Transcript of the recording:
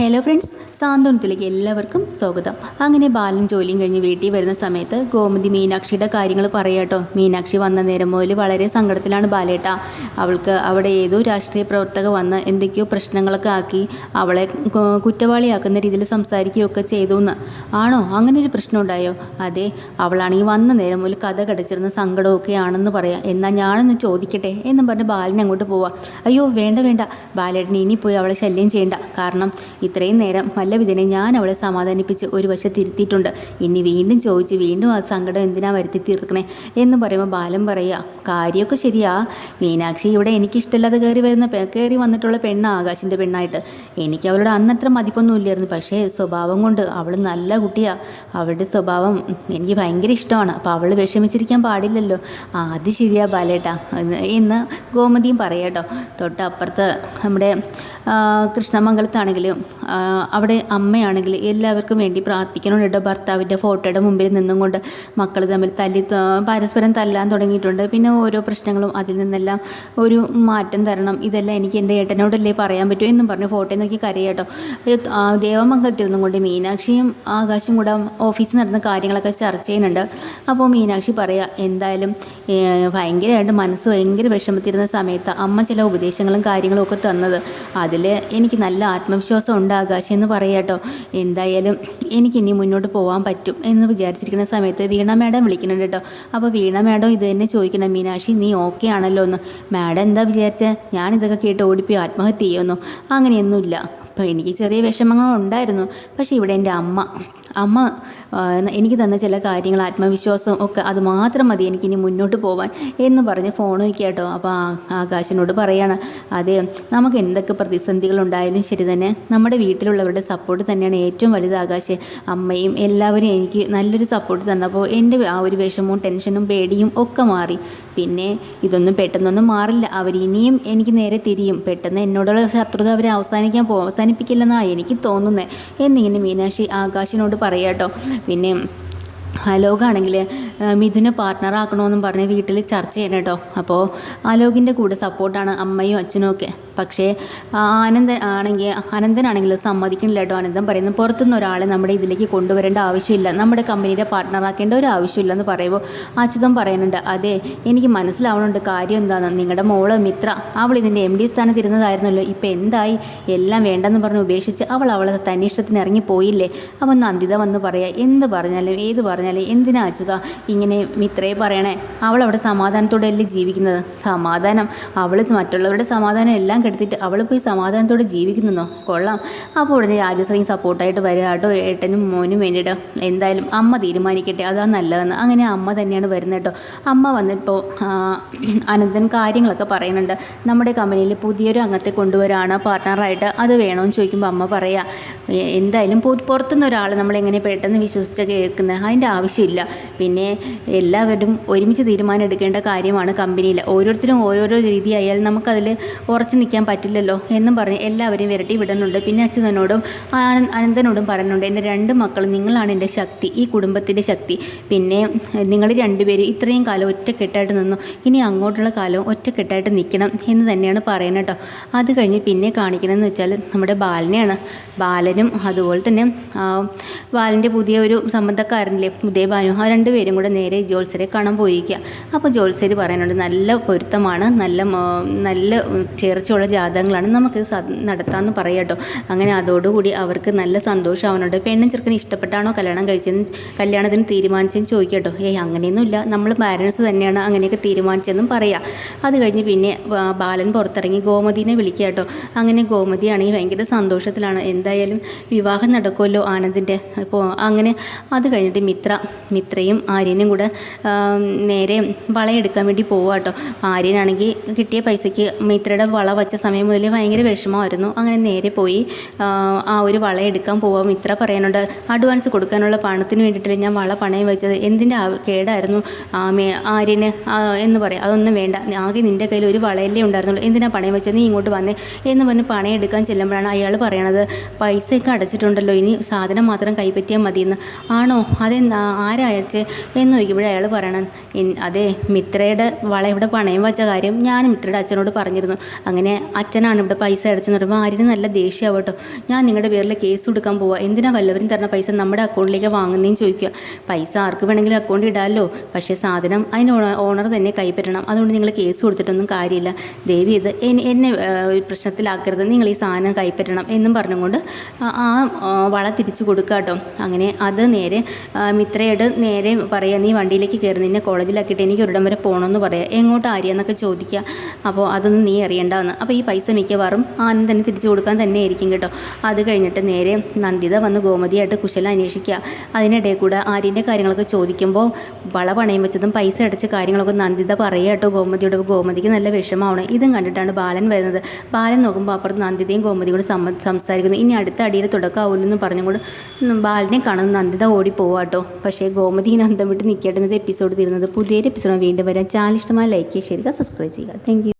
Hello friends സാന്ത്വനത്തിലേക്ക് എല്ലാവർക്കും സ്വാഗതം. അങ്ങനെ ബാലൻ ജോലിയും കഴിഞ്ഞ് വീട്ടിൽ വരുന്ന സമയത്ത് ഗോമതി മീനാക്ഷിയുടെ കാര്യങ്ങൾ പറയാട്ടോ മീനാക്ഷി വന്ന നേരം മുതൽ വളരെ സങ്കടത്തിലാണ് ബാലേട്ട. അവൾക്ക് അവിടെ ഏതോ രാഷ്ട്രീയ പ്രവർത്തക വന്ന് എന്തൊക്കെയോ പ്രശ്നങ്ങളൊക്കെ ആക്കി അവളെ കുറ്റവാളിയാക്കുന്ന രീതിയിൽ സംസാരിക്കുകയൊക്കെ ചെയ്തു എന്ന് ആണോ? അങ്ങനെ ഒരു പ്രശ്നം ഉണ്ടായോ? അതെ അവളാണെങ്കിൽ വന്ന നേരം മുതൽ കഥ കടച്ചിരുന്ന സങ്കടമൊക്കെ ആണെന്ന് പറയാം. എന്നാൽ ഞാനൊന്ന് ചോദിക്കട്ടെ? എന്നും പറഞ്ഞ് ബാലൻ അങ്ങോട്ട് പോവാം. അയ്യോ വേണ്ട വേണ്ട. ബാലേട്ടനെ ഇനി പോയി അവളെ ശല്യം ചെയ്യണ്ട. കാരണം ഇത്രയും നേരം വല്ലവിധനെ ഞാൻ അവളെ സമാധാനിപ്പിച്ച് ഒരു വശത്തിരുത്തിയിട്ടുണ്ട് ഇനി വീണ്ടും ചോദിച്ച് വീണ്ടും ആ സങ്കടം എന്തിനാ വരുത്തി തീർക്കണേ എന്ന് പറയുമ്പോൾ ബാലൻ പറയുക കാര്യമൊക്കെ ശരിയാ. മീനാക്ഷി ഇവിടെ എനിക്കിഷ്ടമില്ലാതെ കയറി വരുന്ന കയറി വന്നിട്ടുള്ള പെണ്ണ് ആകാശിന്റെ പെണ്ണായിട്ട്. എനിക്ക് അവളുടെ അന്നത്ര മതിപ്പൊന്നും ഇല്ലായിരുന്നു. പക്ഷേ സ്വഭാവം കൊണ്ട് അവൾ നല്ല കുട്ടിയാണ് അവളുടെ സ്വഭാവം എനിക്ക് ഭയങ്കര ഇഷ്ടമാണ്. അപ്പോൾ അവൾ വിഷമിച്ചിരിക്കാൻ പാടില്ലല്ലോ. അത് ശരിയാ ബാലേട്ടാ. എന്ന് ഗോമതിയും പറയാട്ടോ തൊട്ടപ്പുറത്ത് നമ്മുടെ കൃഷ്ണമംഗലത്താണെങ്കിലും അവിടെ അമ്മയാണെങ്കിൽ എല്ലാവർക്കും വേണ്ടി പ്രാർത്ഥിക്കണം കേട്ടോ ഭർത്താവിന്റെ ഫോട്ടോയുടെ മുമ്പിൽ നിന്നും കൊണ്ട് മക്കൾ തമ്മിൽ തല്ലി പരസ്പരം തല്ലാൻ തുടങ്ങിയിട്ടുണ്ട്. പിന്നെ ഓരോ പ്രശ്നങ്ങളും അതിൽ നിന്നെല്ലാം ഒരു മാറ്റം തരണം. ഇതെല്ലാം എനിക്ക് എന്റെ ഏട്ടനോടല്ലേ പറയാൻ പറ്റൂ എന്നും പറഞ്ഞു ഫോട്ടോ നോക്കി കരയാട്ടോ ദേവമംഗലത്തിൽ നിന്നും കൊണ്ട് മീനാക്ഷിയും ആകാശും കൂടെ ഓഫീസിൽ നടന്ന കാര്യങ്ങളൊക്കെ ചർച്ച ചെയ്യുന്നുണ്ട്. അപ്പോൾ മീനാക്ഷി പറയാ എന്തായാലും ഭയങ്കരമായിട്ട് മനസ്സ് ഭയങ്കര വിഷമത്തിരുന്ന സമയത്ത് അമ്മ ചില ഉപദേശങ്ങളും കാര്യങ്ങളും ഒക്കെ തന്നത്. അതിൽ എനിക്ക് നല്ല ആത്മവിശ്വാസം ഉണ്ട് ആകാശം എന്ന് പറയാട്ടോ എന്തായാലും എനിക്ക് ഇനി മുന്നോട്ട് പോകാൻ പറ്റും എന്ന് വിചാരിച്ചിരിക്കുന്ന സമയത്ത് വീണ മാഡം വിളിക്കുന്നുണ്ട് കേട്ടോ. അപ്പോൾ വീണ മാഡം ഇത് തന്നെ ചോദിക്കണം മീനാക്ഷി നീ ഓക്കെ ആണല്ലോ എന്ന്. മാഡം എന്താ വിചാരിച്ചത് ഞാനിതൊക്കെ കേട്ട് ഓടിപ്പോയി ആത്മഹത്യ ചെയ്യുമെന്നോ അങ്ങനെയൊന്നുമില്ല. അപ്പോൾ എനിക്ക് ചെറിയ വിഷമങ്ങളുണ്ടായിരുന്നു. പക്ഷേ ഇവിടെ എന്റെ അമ്മ അമ്മ എനിക്ക് തന്ന ചില കാര്യങ്ങൾ ആത്മവിശ്വാസം ഒക്കെ അത് മാത്രം മതി എനിക്കിനി മുന്നോട്ട് പോവാൻ എന്ന് പറഞ്ഞ് ഫോൺ വയ്ക്കുക കേട്ടോ. അപ്പോൾ ആകാശിനോട് പറയാണ് അതെ നമുക്ക് എന്തൊക്കെ പ്രതിസന്ധികൾ പ്രതിസന്ധികളുണ്ടായാലും ശരി തന്നെ. നമ്മുടെ വീട്ടിലുള്ളവരുടെ സപ്പോർട്ട് തന്നെയാണ് ഏറ്റവും വലുത് ആകാശ്. അമ്മയും എല്ലാവരും എനിക്ക് നല്ലൊരു സപ്പോർട്ട് തന്നപ്പോൾ എന്റെ ആ ഒരു വിഷമവും ടെൻഷനും പേടിയും ഒക്കെ മാറി. പിന്നെ ഇതൊന്നും പെട്ടെന്നൊന്നും മാറില്ല. അവർ ഇനിയും എനിക്ക് നേരെ തിരിയും. പെട്ടെന്ന് എന്നോടുള്ള ശത്രുത അവർ അവസാനിക്കാൻ പോ അവസാനിപ്പിക്കില്ലെന്നാണ് എനിക്ക് തോന്നുന്നത് എന്നിങ്ങനെ മീനാക്ഷി ആകാശിനോട് പറയാട്ടോ. പിന്നെ അലോകാണെങ്കിൽ മിഥുനെ പാർട്ട്ണറാക്കണമെന്നും പറഞ്ഞ് വീട്ടിൽ ചർച്ച ചെയ്യണം കേട്ടോ. അപ്പോൾ അലോകിന്റെ കൂടെ സപ്പോർട്ടാണ് അമ്മയും അച്ഛനും ഒക്കെ. പക്ഷേ ആനന്ദൻ ആണെങ്കിൽ അനന്തനാണെങ്കിൽ സമ്മതിക്കുന്നില്ല കേട്ടോ. അനന്തൻ പറയുന്നു പുറത്തുനിന്ന് ഒരാളെ നമ്മുടെ ഇതിലേക്ക് കൊണ്ടുവരേണ്ട ആവശ്യമില്ല. നമ്മുടെ കമ്പനിയുടെ പാർട്ട്ണറാക്കേണ്ട ഒരു ആവശ്യമില്ല എന്ന് പറയുമ്പോൾ അച്യുതം പറയുന്നുണ്ട് അതെ എനിക്ക് മനസ്സിലാവണുണ്ട് കാര്യം എന്താണെന്ന്. നിങ്ങളുടെ മോൾ മിത്ര അവൾ ഇതിന്റെ എം ഡി സ്ഥാനത്ത് ഇരുന്നതായിരുന്നല്ലോ ഇപ്പം എന്തായി? എല്ലാം വേണ്ടെന്ന് പറഞ്ഞ് ഉപേക്ഷിച്ച് അവൾ അവളെ തന്നിഷ്ടത്തിന് ഇറങ്ങി പോയില്ലേ അപ്പം നന്ദിത വന്ന് പറയാ എന്ത് പറഞ്ഞാലും ഏത് പറഞ്ഞാലും എന്തിനാ അച്യുത ഇങ്ങനെ മിത്രയെ പറയണേ? അവൾ അവിടെ സമാധാനത്തോടെ അല്ലേ ജീവിക്കുന്നത്? സമാധാനം. അവൾ മറ്റുള്ളവരുടെ സമാധാനം എല്ലാം കെടുത്തിട്ട് അവൾ പോയി സമാധാനത്തോടെ ജീവിക്കുന്നോ കൊള്ളാം. അപ്പോൾ ഉടനെ രാജശ്രീ സപ്പോർട്ടായിട്ട് വരിക കേട്ടോ ഏട്ടനും മോനും വേണ്ടിയിട്ട്. എന്തായാലും അമ്മ തീരുമാനിക്കട്ടെ. അതാ നല്ലതെന്ന്. അങ്ങനെ അമ്മ തന്നെയാണ് വരുന്നത് കേട്ടോ അമ്മ വന്നിപ്പോൾ അനന്തൻ കാര്യങ്ങളൊക്കെ പറയുന്നുണ്ട്. നമ്മുടെ കമ്പനിയിൽ പുതിയൊരു അംഗത്തെ കൊണ്ടുവരാണ് പാർട്ട്ണറായിട്ട് അത് വേണമെന്ന് ചോദിക്കുമ്പോൾ അമ്മ പറയാ "എ- എന്തായാലും പുറത്തുനിന്ന് ഒരാൾ നമ്മളെങ്ങനെ പെട്ടെന്ന് വിശ്വസിച്ച് കേൾക്കുന്നത് അതിന്റെ ആവശ്യമില്ല. പിന്നെ എല്ലാവരും ഒരുമിച്ച് തീരുമാനം എടുക്കേണ്ട കാര്യമാണ് കമ്പനിയിൽ ഓരോരുത്തരും ഓരോരോ രീതി രീതിയായാൽ നമുക്കതിൽ ഉറച്ചു നിൽക്കാൻ പറ്റില്ലല്ലോ എന്നും പറഞ്ഞ് എല്ലാവരും വിരട്ടി വിടുന്നുണ്ട്. പിന്നെ അച്യുതനോടും ആന- അനന്തനോടും പറയുന്നുണ്ട് എന്റെ രണ്ട് മക്കളും നിങ്ങളാണ് എന്റെ ശക്തി ഈ കുടുംബത്തിന്റെ ശക്തി. പിന്നെ നിങ്ങൾ രണ്ടുപേരും ഇത്രയും കാലം ഒറ്റക്കെട്ടായിട്ട് നിന്നു. ഇനി അങ്ങോട്ടുള്ള കാലം ഒറ്റക്കെട്ടായിട്ട് നിൽക്കണം എന്ന് തന്നെയാണ് പറയുന്നത് കേട്ടോ അത് കഴിഞ്ഞ് പിന്നെ കാണിക്കണമെന്ന് വെച്ചാൽ നമ്മുടെ ബാലനെയാണ്. ബാലനും അതുപോലെ തന്നെ ബാലന്റെ പുതിയ ഒരു സംബന്ധക്കാരനിലെ പുതിയ ഉദയഭാനു ആ രണ്ടുപേരും കൂടെ നേരെ ജോത്സരെ കാണാൻ പോയിരിക്കുക അപ്പോൾ ജോത്സര് പറയുന്നുണ്ട് നല്ല പൊരുത്തമാണ് നല്ല നല്ല ചേർച്ചയുള്ള ജാതകങ്ങളാണ് നമുക്ക് നടത്താമെന്ന് പറയാട്ടോ അങ്ങനെ അതോടുകൂടി അവർക്ക് നല്ല സന്തോഷമാവുന്നുണ്ട് പെണ്ണും ചെറുക്കന് ഇഷ്ടപ്പെട്ടാണോ കല്യാണം കഴിച്ചതെന്ന് കല്യാണത്തിന് തീരുമാനിച്ചെന്ന് ചോദിക്കട്ടോ ഏയ് ഏയ് അങ്ങനെയൊന്നുമില്ല നമ്മൾ പാരൻസ് തന്നെയാണ് അങ്ങനെയൊക്കെ തീരുമാനിച്ചതെന്നും പറയാം. അത് കഴിഞ്ഞ് പിന്നെ ബാലൻ പുറത്തിറങ്ങി ഗോമതിനെ വിളിക്കുക കേട്ടോ അങ്ങനെ ഗോമതിയാണെങ്കിൽ ഭയങ്കര സന്തോഷത്തിലാണ്. എന്തായാലും വിവാഹം നടക്കുമല്ലോ ആനന്ദിന്റെ. അപ്പോൾ അങ്ങനെ അത് കഴിഞ്ഞിട്ട് മിത്ര മിത്രയും ആര്യനും കൂടെ നേരെ വളയെടുക്കാൻ വേണ്ടി പോവുക കേട്ടോ. ആര്യനാണെങ്കിൽ കിട്ടിയ പൈസയ്ക്ക് മിത്രയുടെ വള വച്ച സമയം മുതൽ ഭയങ്കര വിഷമമായിരുന്നു. അങ്ങനെ നേരെ പോയി ആ, ഒരു വള എടുക്കാൻ പോവാം മിത്ര പറയാനുണ്ട്. അഡ്വാൻസ് കൊടുക്കാനുള്ള പണത്തിന് വേണ്ടിയിട്ടില്ല ഞാൻ വള പണയം വെച്ചത്? എന്തിന്റെ കേടായിരുന്നു? ആര്യന് എന്ന് പറയാം. അതൊന്നും വേണ്ട. ആകെ നിന്റെ കയ്യിൽ ഒരു വളയല്ലേ ഉണ്ടായിരുന്നുള്ളൂ. എന്തിനാണ് പണയം വെച്ചത്? നീ ഇങ്ങോട്ട് വന്നേ എന്ന് പറഞ്ഞ് പണയം എടുക്കാൻ ചെല്ലുമ്പോഴാണ് അയാൾ പറയണത്. പൈസയൊക്കെ അടച്ചിട്ടുണ്ടല്ലോ. ഇനി സാധനം മാത്രം കൈപ്പറ്റിയാൽ മതിയെന്ന്. ആണോ? അതെന്താ? ആ- ആരാ അയച്ചേ എന്ന് ചോദിക്കുമ്പോഴേ അയാൾ പറയണം അതെ മിത്രയുടെ വള ഇവിടെ പണയം വച്ച കാര്യം ഞാൻ മിത്രയുടെ അച്ഛനോട് പറഞ്ഞിരുന്നു. അങ്ങനെ അച്ഛനാണ് ഇവിടെ പൈസ അടച്ചെന്ന് പറയുമ്പോൾ ആര്യന് നല്ല ദേഷ്യമാവും കേട്ടോ ഞാൻ നിങ്ങളുടെ പേരിൽ കേസ് കൊടുക്കാൻ പോവുക എന്തിനാ വല്ലവരും തരണ പൈസ നമ്മുടെ അക്കൗണ്ടിലേക്ക് വാങ്ങുന്നതെന്ന് ചോദിക്കുക. പൈസ ആർക്ക് വേണമെങ്കിലും അക്കൗണ്ട് ഇടാമല്ലോ പക്ഷേ സാധനം അതിന് ഓണർ തന്നെ കൈപ്പറ്റണം. അതുകൊണ്ട് നിങ്ങൾ കേസ് കൊടുത്തിട്ടൊന്നും കാര്യമില്ല. ദേവി ഇത് എന്നെ പ്രശ്നത്തിലാക്കരുത്. നിങ്ങൾ ഈ സാധനം കൈപ്പറ്റണം എന്നും പറഞ്ഞുകൊണ്ട് ആ, വള തിരിച്ചു കൊടുക്കുക കേട്ടോ അങ്ങനെ അത് നേരെ മിത്രയോട് നേരെ പറയുക നീ വണ്ടിയിലേക്ക് കയറി നിന്നെ കോളേജിലാക്കിയിട്ട് എനിക്ക് ഒരിടം വരെ പോകണമെന്ന് പറയാം. എങ്ങോട്ട് ആര്യെന്നൊക്കെ ചോദിക്കുക അപ്പോൾ അതൊന്നും നീ അറിയണ്ടെന്ന്. അപ്പോൾ ഈ പൈസ മിക്കവാറും ആനന്ദ് തന്നെ തിരിച്ചു കൊടുക്കാൻ തന്നെ ആയിരിക്കും കേട്ടോ. അത് കഴിഞ്ഞിട്ട് നേരെ നന്ദിത വന്ന് ഗോമതിയായിട്ട് കുശല അന്വേഷിക്കുക അതിനിടയിൽ കൂടെ ആര്യന്റെ കാര്യങ്ങളൊക്കെ ചോദിക്കുമ്പോൾ വള പണയം വെച്ചതും പൈസ അടച്ച കാര്യങ്ങളൊക്കെ നന്ദിത പറയുക കേട്ടോ ഗോമതിയോട്. ഗോമതിക്ക് നല്ല വിഷമമാണ്. ഇതും കണ്ടിട്ടാണ് ബാലൻ വരുന്നത്. ബാലൻ നോക്കുമ്പോൾ അപ്പുറത്ത് നന്ദിതയും ഗോമതിയും കൂടെ സംസാരിക്കുന്നു. ഇനി അടുത്ത അടിയിൽ തുടക്കമാവില്ലെന്ന് പറഞ്ഞുകൊണ്ട് ബാലിനെ കാണുന്ന നന്ദിത ഓടി പോവാട്ടോ പക്ഷേ ഗോമതി നന്ദം വിട്ട് നിൽക്കേണ്ടുന്നത് എപ്പിസോഡ് തീരുന്നത് പുതിയൊരു എപ്പിസോഡ് വീണ്ടും വരാൻ ചാനൽ ഇഷ്ടമായ ലൈക്ക് ചെയ്യുക സബ്സ്ക്രൈബ് ചെയ്യുക താങ്ക്